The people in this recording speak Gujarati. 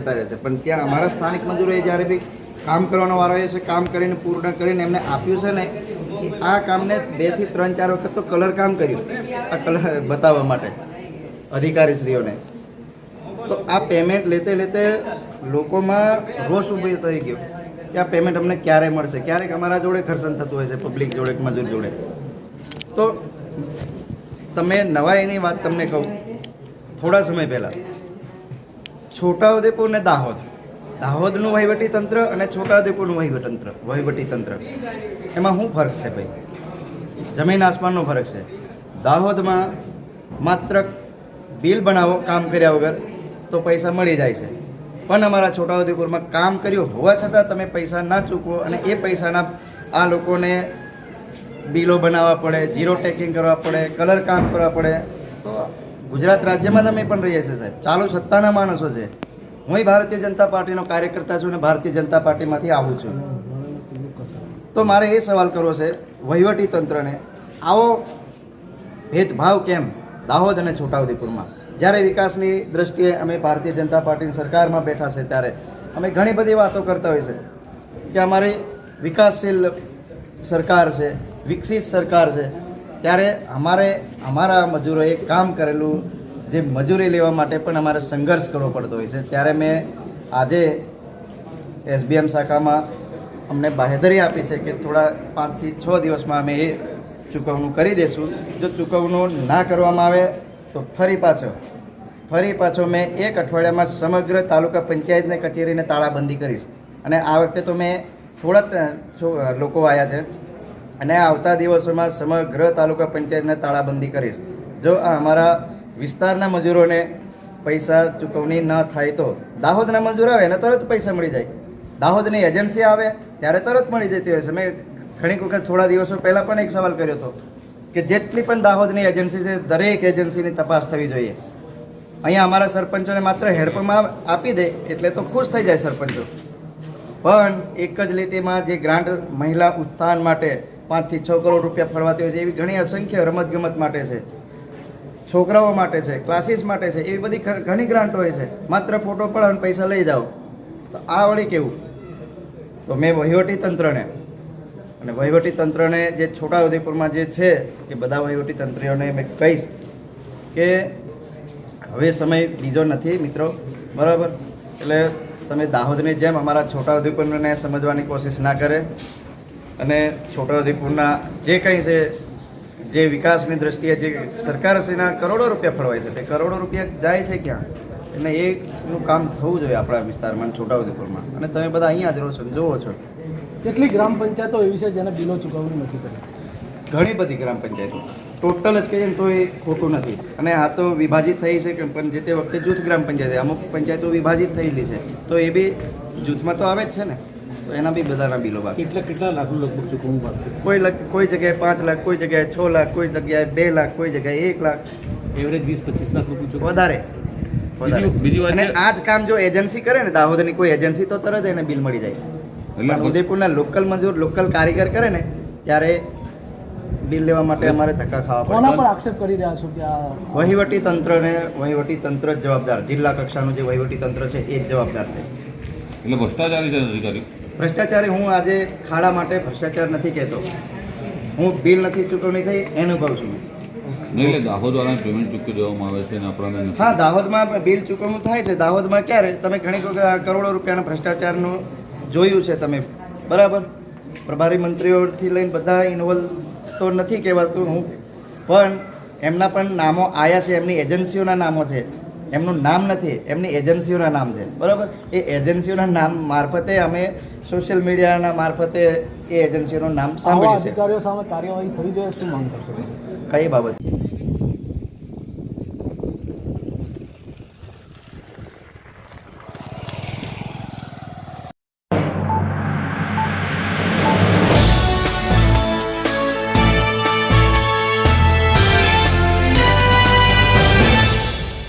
પણ ત્યાં અમારા સ્થાનિક મજૂરોએ જ્યારે બી કામ કરવાનો વારો એ છે, કામ કરીને પૂર્ણ કરીને એમને આપ્યું છે ને આ કામને બેથી ત્રણ ચાર વખત તો કલર કામ કર્યું. આ કલર બતાવવા માટે અધિકારીશ્રીઓને. તો આ પેમેન્ટ લેતે લેતે લોકોમાં રોષ ઊભી થઈ ગયો કે આ પેમેન્ટ અમને ક્યારે મળશે? ક્યારેક અમારા જોડે ખર્ચન થતું હોય છે પબ્લિક જોડે મજૂર જોડે. તો તમે નવાઈની વાત તમને કહું. થોડા સમય પહેલાં છોટાઉદેપુર ને દાહોદ. દાહોદનું વહીવટી તંત્ર અને છોટાઉદેપુરનું વહીવટતંત્ર. વહીવટી તંત્ર એમાં શું ફરક છે ભાઈ? જમીન આસમાનનો ફરક છે. દાહોદમાં માત્ર બિલ બનાવો, કામ કર્યા વગર તો પૈસા મળી જાય છે. પણ અમારા છોટાઉદેપુરમાં કામ કર્યું હોવા છતાં તમે પૈસા ના ચૂકવો અને એ પૈસાના આ લોકોને બિલો બનાવવા પડે જીરો ટેકિંગ કરવા પડે, કલર કામ કરવા પડે. ગુજરાત રાજ્યમાં તમે પણ રહીએ છીએ સાહેબ. ચાલુ સત્તાના માણસો છે. હું ભારતીય જનતા પાર્ટીનો કાર્યકર્તા છું અને ભારતીય જનતા પાર્ટીમાંથી આવું છું. તો મારે એ સવાલ કરવો છે, વહીવટી તંત્રને, આવો ભેદભાવ કેમ દાહોદ અને છોટાઉદેપુરમાં? જ્યારે વિકાસની દ્રષ્ટિએ અમે ભારતીય જનતા પાર્ટીની સરકારમાં બેઠા છે ત્યારે અમે ઘણી બધી વાતો કરતા હોય છે કે અમારી વિકાસશીલ સરકાર છે, વિકસિત સરકાર છે ત્યારે અમારે, અમારા મજૂરોએ કામ કરેલું, જે મજૂરી લેવા માટે પણ અમારે સંઘર્ષ કરવો પડતો હોય છે. ત્યારે મેં આજે એસબીએમ શાખામાં અમને બાહેધરી આપી છે કે થોડા પાંચથી છ દિવસમાં અમે એ ચૂકવણું કરી દઈશું જો ચૂકવણું ના કરવામાં આવે, તો ફરી પાછો ફરી પાછો મેં એક અઠવાડિયામાં સમગ્ર તાલુકા પંચાયતને કચેરીને તાળાબંધી કરીશ. અને આ વખતે તો મેં થોડા લોકો આવ્યા છે. અને આવતા દિવસોમાં સમગ્ર તાલુકા પંચાયતને તાળાબંધી કરીશ. જો આ અમારા વિસ્તારના મજૂરોને પૈસા ચૂકવણી ન થાય તો દાહોદના મજૂર આવે એને તરત પૈસા મળી જાય. દાહોદની એજન્સી આવે ત્યારે તરત મળી જતી હોય છે. મેં ઘણીક વખત થોડા દિવસો પહેલાં પણ એક સવાલ કર્યો હતો કે જેટલી પણ દાહોદની એજન્સી છે, દરેક એજન્સીની તપાસ થવી જોઈએ. અહીંયા અમારા સરપંચોને માત્ર હેડપંપમાં આપી દે એટલે તો ખુશ થઈ જાય સરપંચો. પણ એક જ લીટીમાં જે ગ્રાન્ટ મહિલા ઉત્થાન માટે પાંચથી છ કરોડ રૂપિયા ફરવાતી હોય છે, એવી ઘણી અસંખ્ય રમતગમત માટે છે. છોકરાઓ માટે છે ક્લાસીસ માટે છે, એવી બધી ઘણી ગ્રાન્ટ હોય છે. માત્ર ફોટો પડો અને પૈસા લઈ જાઓ. તો આ વળી કેવું? તો મેં વહીવટી તંત્રને, અને વહીવટી તંત્રને જે છોટાઉદેપુરમાં જે છે, એ બધા વહીવટી તંત્રીઓને મેં કહીશ કે હવે સમય બીજો નથી, મિત્રો. બરાબર? એટલે તમે દાહોદની જેમ અમારા છોટાઉદેપુરને સમજવાની કોશિશ ના કરે અને છોટાઉદેપુરના જે કંઈ છે જે વિકાસની દ્રષ્ટિએ જે સરકારશ્રીના કરોડો રૂપિયા ફળવાય છે. તે કરોડો રૂપિયા જાય છે ક્યાં? એટલે એનું કામ થવું જોઈએ આપણા વિસ્તારમાં છોટાઉદેપુરમાં. અને તમે બધા અહીંયા જ રહો છો જુઓ છો. કેટલી ગ્રામ પંચાયતો એવી છે જેને બિલો ચૂકવણી નથી કરી ઘણી બધી ગ્રામ પંચાયતો. ટોટલ જ કહીએ ને તો એ ખોટું નથી. અને આ તો વિભાજિત થઈ છે કે પણ જે તે વખતે જૂથ ગ્રામ પંચાયત અમુક પંચાયતો વિભાજિત થયેલી છે. તો એ બી જૂથમાં તો આવે જ છે ને. તો એના બી બધાના બિલો બાકી. કેટલા કેટલા લાખ લગભગ ચૂકવવું બાકી કોઈ કોઈ જગ્યાએ પાંચ લાખ કોઈ જગ્યાએ છ લાખ કોઈ જગ્યાએ બે લાખ કોઈ જગ્યાએ એક લાખ. એવરેજ વીસ પચીસ લાખ રૂપિયા વધારે. વધારે. બીજું- બીજી અને આ જ કામ જો એજન્સી કરે ને દાહોદની કોઈ એજન્સી તો તરત એને બિલ મળી જાય. એટલે ઉદયપુરના લોકલ મજૂર લોકલ કારીગર કરે ને ત્યારે બિલ લેવા માટે અમારે ધક્કા ખાવા પડે. કોના પર આક્ષેપ કરી રહ્યા છો કે આ વહીવટી તંત્રને વહીવટી તંત્ર જ જવાબદાર. જિલ્લા કક્ષાનું જે વહીવટી તંત્ર છે એ જ જવાબદાર છે. એટલે ભ્રષ્ટાચારી છે અધિકારી. ભ્રષ્ટાચારી હું આજે ખાડા માટે ભ્રષ્ટાચાર નથી કહેતો. હું બિલ નથી ચૂકવણી થઈ એનું કહું છું. નહીં એટલે દાહોદ દ્વારા પેમેન્ટ ચૂકવી દેવામાં આવે છે અને આપણાને હા દાહોદમાં બિલ ચૂકવણું થાય છે દાહોદમાં ક્યારે? તમે ઘણી વખત કરોડો રૂપિયાના ભ્રષ્ટાચારનું જોયું છે તમે. બરાબર? પ્રભારી મંત્રીઓથી લઈને બધા ઇન્વોલ્વ તો નથી કહેવાતું હું. પણ એમના પણ નામો આવ્યા છે એમની એજન્સીઓના નામો છે. એમનું નામ નથી એમની એજન્સીઓના નામ છે. બરાબર? એ એજન્સીઓના નામ મારફતે અમે સોશિયલ મીડિયાના મારફતે એ એજન્સીઓનું નામ સાંભળ્યું છે. અધિકારીઓ સામે કાર્યવાહી જોઈએ શું માંગ કરશો? કઈ બાબત?